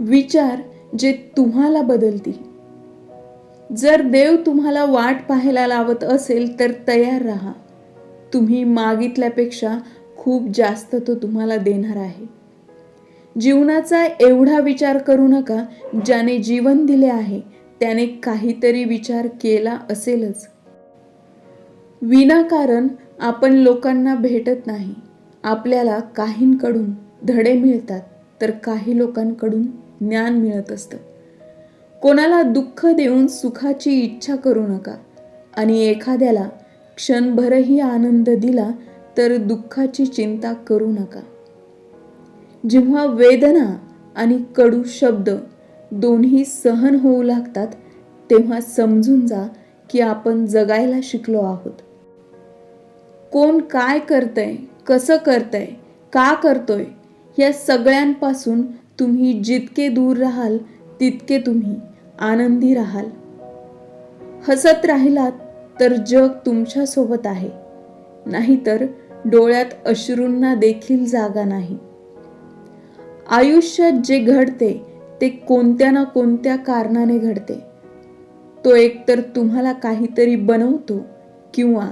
विचार जे तुम्हाला बदलतील. जर देव तुम्हाला वाट पाहायला लावत असेल तर तयार राहा. तुम्ही मागितल्यापेक्षा खूप जास्त तो तुम्हाला देणार आहे. जीवनाचा एवढा विचार करू नका ज्याने जीवन दिले आहे त्याने काहीतरी विचार केला असेलच. विनाकारण आपण लोकांना भेटत नाही. आपल्याला काहींकडून धडे मिळतात तर काही लोकांकडून ज्ञान मिळत असतं. कोणाला दुःख देऊन सुखाची इच्छा करू नका. आणि एखाद्याला क्षणभरही आनंद दिला तर दुःखाची चिंता करू नका. जेव्हा वेदना आणि कडू शब्द दोन्ही सहन होऊ लागतात तेव्हा समजून जा की आपण जगायला शिकलो आहोत. कोण काय करतंय कसं करतंय का करतोय या सगळ्यांपासून तुम्ही जितके दूर राहाल तितके तुम्ही आनंदी राहाल. हसत राहिलात तर जग तुमच्यासोबत आहे. नाहीतर डोळ्यात अश्रूंना देखील जागा नाही. आयुष्यात जे घडते ते कोणत्या ना कोणत्या कारणाने घडते. तो एकतर तुम्हाला काहीतरी बनवतो किंवा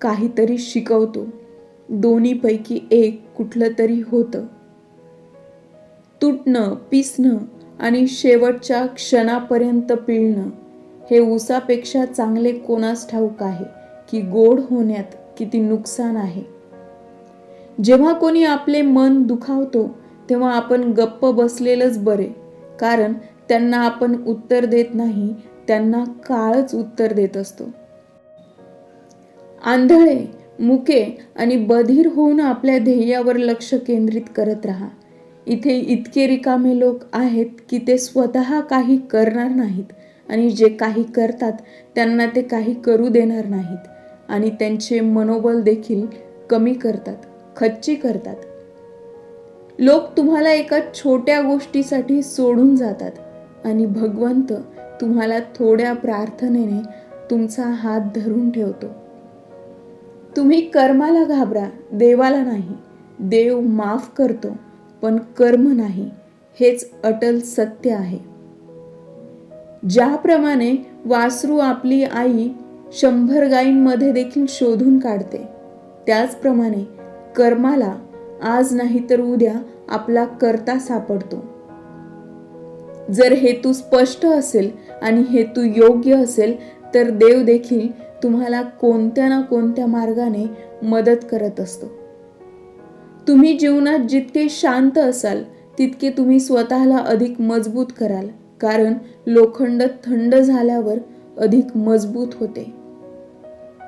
काहीतरी शिकवतो. दोन्हीपैकी एक कुठलं तरी होतं. तुटणं पिसणं आणि शेवटच्या क्षणापर्यंत पिळणं हे उसापेक्षा चांगले कोणास ठाऊक आहे की गोड होण्यात किती नुकसान आहे? जेव्हा कोणी आपले मन दुखावतो तेव्हा आपण गप्प बसलेलंच बरे कारण त्यांना आपण उत्तर देत नाही त्यांना काळच उत्तर देत असतो. आंधळे मुके आणि बधीर होऊन आपल्या ध्येयावर लक्ष केंद्रित करत राहा. इथे इतके रिकामे लोक आहेत की ते स्वतः काही करणार नाहीत आणि जे काही करतात त्यांना ते काही करू देणार नाहीत. आणि त्यांचे मनोबल देखील कमी करतात खच्ची करतात. लोक तुम्हाला एका छोट्या गोष्टीसाठी सोडून जातात आणि भगवंत तुम्हाला थोड्या प्रार्थनेने तुमचा हात धरून ठेवतो. तुम्ही कर्माला घाबरा देवाला नाही देव माफ करतो. पण कर्म नाही हेच अटल सत्य आहे. ज्याप्रमाणे वासरू आपली आई शंभर गायींमध्ये देखील शोधून काढते त्याचप्रमाणे कर्माला आज नाही तर उद्या आपला करता सापडतो. जर हेतू स्पष्ट असेल आणि हेतू योग्य असेल तर देव देखील तुम्हाला कोणत्या ना कोणत्या मार्गाने मदत करत असतो. तुम्ही जीवनात जितके शांत असाल तितके तुम्ही स्वतःला अधिक मजबूत कराल. कारण लोखंड थंड झाल्यावर अधिक मजबूत होते.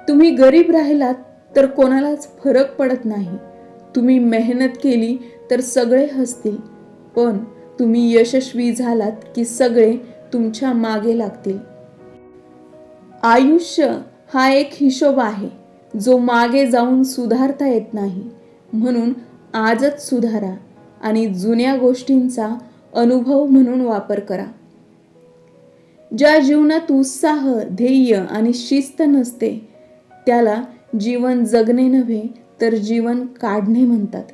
तुम्ही गरीब राहिलात तर कोणालाच फरक पडत नाही. तुम्ही मेहनत केली तर सगळे हसतील. पण तुम्ही यशस्वी झालात की सगळे तुमच्या मागे लागतील. आयुष्य हा एक हिशोब आहे जो मागे जाऊन सुधारता येत नाही. म्हणून आजच सुधारा आणि जुन्या गोष्टींचा अनुभव म्हणून वापर करा. ज्या जीवनात उत्साह ध्येय आणि शिस्त नसते त्याला जीवन जगणे नव्हे तर जीवन काढणे म्हणतात.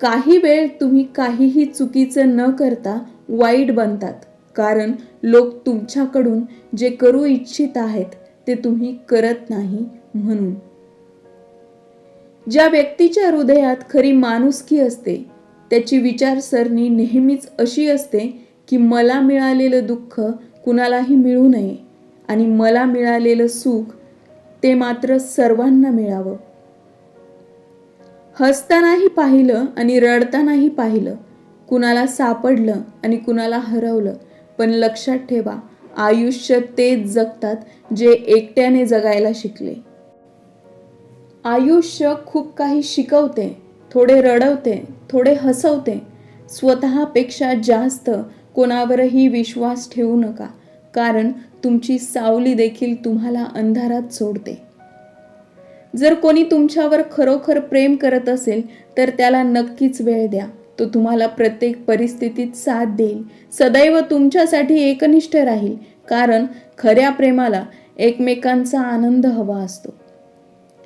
काही वेळ तुम्ही काहीही चुकीचं न करता वाईट बनतात कारण लोक तुमच्याकडून जे करू इच्छित आहेत ते तुम्ही करत नाही म्हणून. ज्या व्यक्तीच्या हृदयात खरी माणुसकी असते त्याची विचारसरणी नेहमीच अशी असते की मला मिळालेलं दुःख कुणालाही मिळू नये आणि मला मिळालेलं सुख ते मात्र सर्वांना मिळावं. हसतानाही पाहिलं आणि रडतानाही पाहिलं कुणाला सापडलं आणि कुणाला हरवलं पण लक्षात ठेवा आयुष्य तेच जगतात जे एकट्याने जगायला शिकले. आयुष्य खूप काही शिकवते थोडे रडवते थोडे हसवते. स्वतःपेक्षा जास्त कोणावरही विश्वास ठेवू नका कारण तुमची सावली देखील तुम्हाला अंधारात सोडते. जर कोणी तुमच्यावर खरोखर प्रेम करत असेल तर त्याला नक्कीच वेळ द्या. तो तुम्हाला प्रत्येक परिस्थितीत साथ देईल. सदैव तुमच्यासाठी एकनिष्ठ राहील कारण खऱ्या प्रेमाला एकमेकांचा आनंद हवा असतो.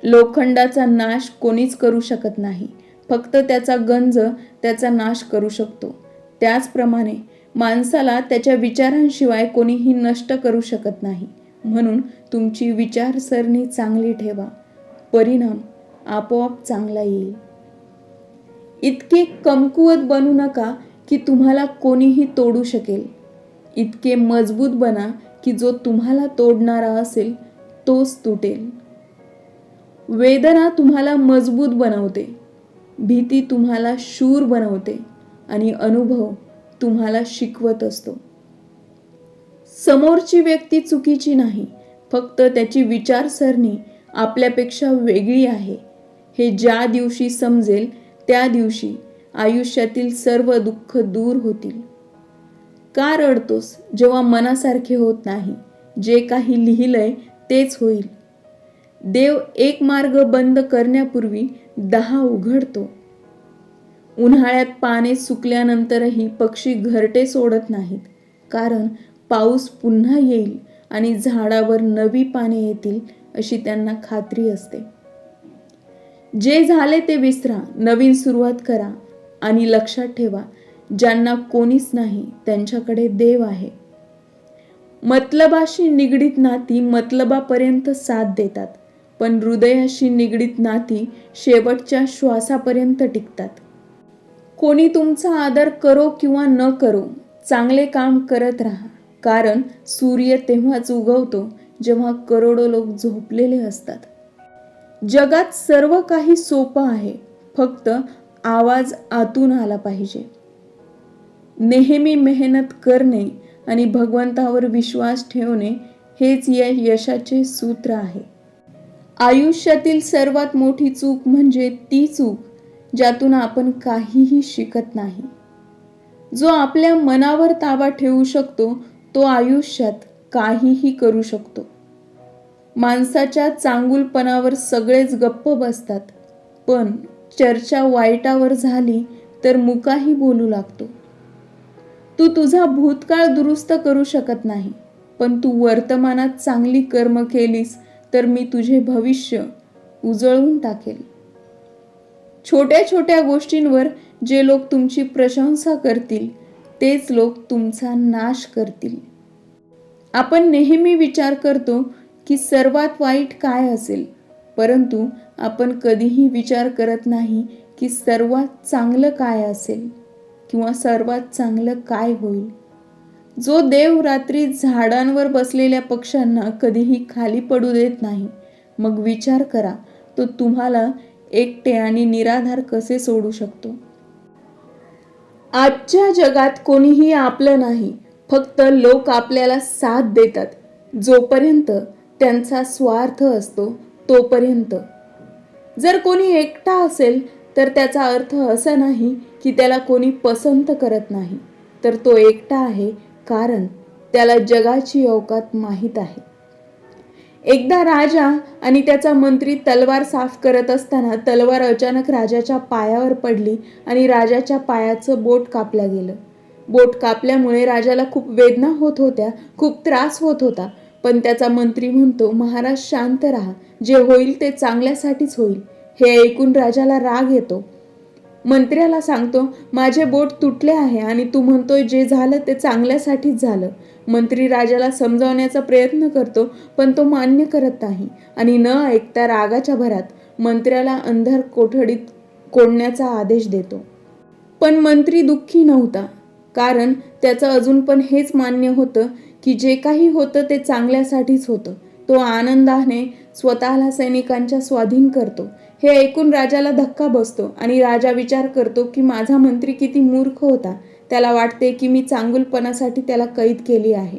लोखंडाचा नाश कोणीच करू शकत नाही. फक्त त्याचा गंज त्याचा नाश करू शकतो. त्याचप्रमाणे माणसाला त्याच्या विचारांशिवाय कोणीही नष्ट करू शकत नाही. म्हणून तुमची विचारसरणी चांगली ठेवा. परिणाम आपोआप चांगला येईल. इतके कमकुवत बनू नका की तुम्हाला कोणीही तोडू शकेल. इतके मजबूत बना की जो तुम्हाला तोडणारा असेल तोच तुटेल. वेदना तुम्हाला मजबूत बनवते. भीती तुम्हाला शूर बनवते आणि अनुभव तुम्हाला शिकवत असतो. समोरची व्यक्ती चुकीची नाही फक्त त्याची विचारसरणी आपल्यापेक्षा वेगळी आहे. हे ज्या दिवशी समजेल त्या दिवशी आयुष्यातील सर्व दुःख दूर होतील. का रडतोस जेव्हा मनासारखे होत नाही? जे काही लिहिलंय तेच होईल. देव एक मार्ग बंद करण्यापूर्वी दहा उघडतो. उन्हाळ्यात पाने सुकल्यानंतरही पक्षी घरटे सोडत नाहीत. कारण पाऊस पुन्हा येईल आणि झाडावर नवी पाने येतील अशी त्यांना खात्री असते. जे झाले ते विसरा नवीन सुरुवात करा आणि लक्षात ठेवा ज्यांना कोणीच नाही त्यांच्याकडे देव आहे. मतलबाशी निगडीत नाती मतलबापर्यंत साथ देतात. पण हृदयाशी निगडीत नाती शेवटच्या श्वासापर्यंत टिकतात. कोणी तुमचा आदर करो किंवा न करो चांगले काम करत राहा. कारण सूर्य तेव्हाच उगवतो जेव्हा करोडो लोक झोपलेले असतात. जगात सर्व काही सोपं आहे फक्त आवाज आतून आला पाहिजे. नेहमी मेहनत करणे आणि भगवंतावर विश्वास ठेवणे हेच या यशाचे सूत्र आहे. आयुष्यातील सर्वात मोठी चूक म्हणजे ती चूक ज्यातून आपण काहीही शिकत नाही. जो आपल्या मनावर ताबा ठेवू शकतो तो आयुष्यात काहीही करू शकतो. माणसाच्या चांगुलपणावर सगळेच गप्प बसतात पण चर्चा वाईटावर झाली तर मुकाही बोलू लागतो. तू तुझा भूतकाळ दुरुस्त करू शकत नाही पण तू वर्तमानात चांगली कर्म केलीस तर मी तुझे भविष्य उजळून टाकेल. छोट्या छोट्या गोष्टींवर जे लोक तुमची प्रशंसा करतील तेच लोक तुमचा नाश करतील. आपण नेहमी विचार करतो की सर्वात वाईट काय असेल परंतु आपण कधीही विचार करत नाही की सर्वात चांगलं काय असेल किंवा सर्वात चांगलं काय होईल. जो देव रात्री झाडांवर बसलेल्या पक्ष्यांना कधीही खाली पडू देत नाही. मग विचार करा तो तुम्हाला एकटे आणि निराधार कसे सोडू शकतो? आजच्या जगात कोणीही आपलं नाही फक्त लोक आपल्याला साथ देतात. जोपर्यंत त्यांचा स्वार्थ असतो तोपर्यंत. जर कोणी एकटा असेल तर त्याचा अर्थ असा नाही की त्याला कोणी पसंत करत नाही. तर तो एकटा आहे कारण त्याला जगाची अवकात माहीत आहे. एकदा राजा आणि त्याचा मंत्री तलवार साफ करत असताना तलवार अचानक राजाच्या पायावर पडली आणि राजाच्या पायाचं बोट कापलं गेलं. बोट कापल्यामुळे राजाला खूप वेदना होत होत्या खूप त्रास होत होता. पण त्याचा मंत्री म्हणतो महाराज शांत राहा. जे होईल ते चांगल्यासाठीच होईल. हे ऐकून राजाला राग येतो. मंत्र्याला सांगतो माझे बोट तुटले आहे आणि तू म्हणतोय जे झालं ते चांगल्यासाठीच झालं मंत्री राजाला समजावण्याचा प्रयत्न करतो पण तो मान्य करत नाही आणि न ऐकता रागाच्या भरात मंत्र्याला अंधार कोठडीत कोंडण्याचा आदेश देतो. पण मंत्री दुःखी नव्हता कारण त्याचं अजून पण हेच मान्य होतं की जे काही होतं ते चांगल्यासाठीच होतं. तो आनंदाने स्वतःला सैनिकांच्या स्वाधीन करतो. हे ऐकून राजाला धक्का बसतो आणि राजा विचार करतो की माझा मंत्री किती मूर्ख होता. त्याला वाटते की मी चांगुलपणासाठी त्याला कैद केली आहे.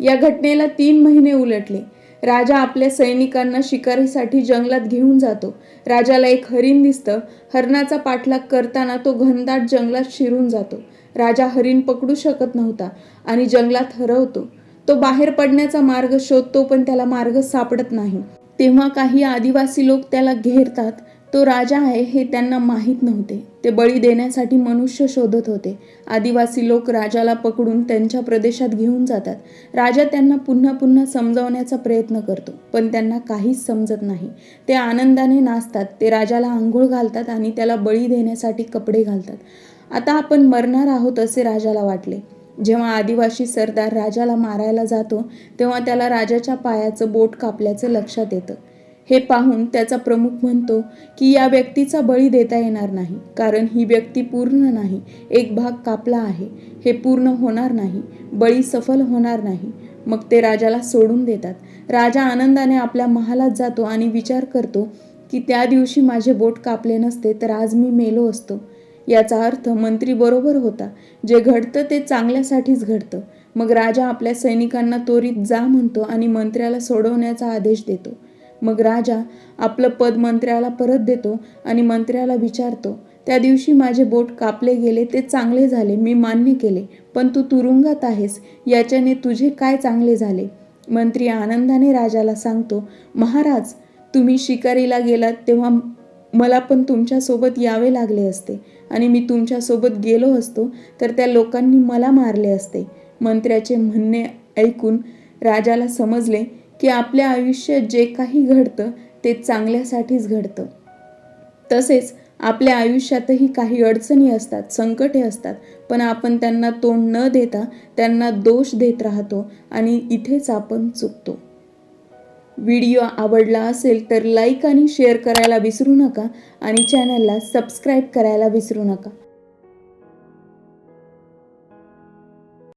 या घटनेला तीन महिने उलटले. राजा आपल्या सैनिकांना शिकारीसाठी जंगलात घेऊन जातो. राजाला एक हरिण दिसतं. हरणाचा पाठलाग करताना तो घनदाट जंगलात शिरून जातो. राजा हरिण पकडू शकत नव्हता आणि जंगलात हरवतो. तो बाहेर पडण्याचा मार्ग शोधतो पण त्याला मार्ग सापडत नाही. तेव्हा काही आदिवासी लोक त्याला घेरतात. तो राजा आहे हे त्यांना माहीत नव्हते. ते बळी देण्यासाठी मनुष्य शोधत होते. आदिवासी लोक राजाला पकडून त्यांच्या प्रदेशात घेऊन जातात. राजा त्यांना पुन्हा पुन्हा समजावण्याचा प्रयत्न करतो पण त्यांना काहीच समजत नाही. ते आनंदाने नाचतात ते राजाला आंघोळ घालतात आणि त्याला बळी देण्यासाठी कपडे घालतात. आता आपण मरणार आहोत असे राजाला वाटले. जेव्हा आदिवासी सरदार राजाला मारायला जातो तेव्हा त्याला राजाच्या पायाचं बोट कापल्याचं लक्षात येतं. हे पाहून त्याचा प्रमुख म्हणतो की या व्यक्तीचा बळी देता येणार नाही कारण ही व्यक्ती पूर्ण नाही एक भाग कापला आहे. हे पूर्ण होणार नाही बळी सफल होणार नाही. मग ते राजाला सोडून देतात. राजा आनंदाने आपल्या महालात जातो आणि विचार करतो की त्या दिवशी माझे बोट कापले नसते तर आज मी मेलो असतो. याचा अर्थ मंत्री बरोबर होता. जे घडतं ते चांगल्यासाठीच घडतं. मग राजा आपल्या सैनिकांना त्वरित जा म्हणतो आणि मंत्र्याला सोडवण्याचा आदेश देतो. मग राजा आपलं पद मंत्र्याला परत देतो आणि मंत्र्याला विचारतो त्या दिवशी माझे बोट कापले गेले ते चांगले झाले मी मान्य केले पण तू तुरुंगात आहेस याच्याने तुझे काय चांगले झाले? मंत्री आनंदाने राजाला सांगतो महाराज तुम्ही शिकारीला गेलात तेव्हा मला पण तुमच्यासोबत यावे लागले असते. आणि मी तुमच्यासोबत गेलो असतो तर त्या लोकांनी मला मारले असते. मंत्र्याचे म्हणणे ऐकून राजाला समजले की आपल्या आयुष्यात जे काही घडतं ते चांगल्यासाठीच घडतं. तसेच आपल्या आयुष्यातही काही अडचणी असतात संकटे असतात पण आपण त्यांना तोंड न देता त्यांना दोष देत राहतो आणि इथेच आपण चुकतो. व्हिडिओ आवडला असेल तर लाईक आणि शेअर करायला विसरू नका आणि चॅनलला सबस्क्राईब करायला विसरू नका.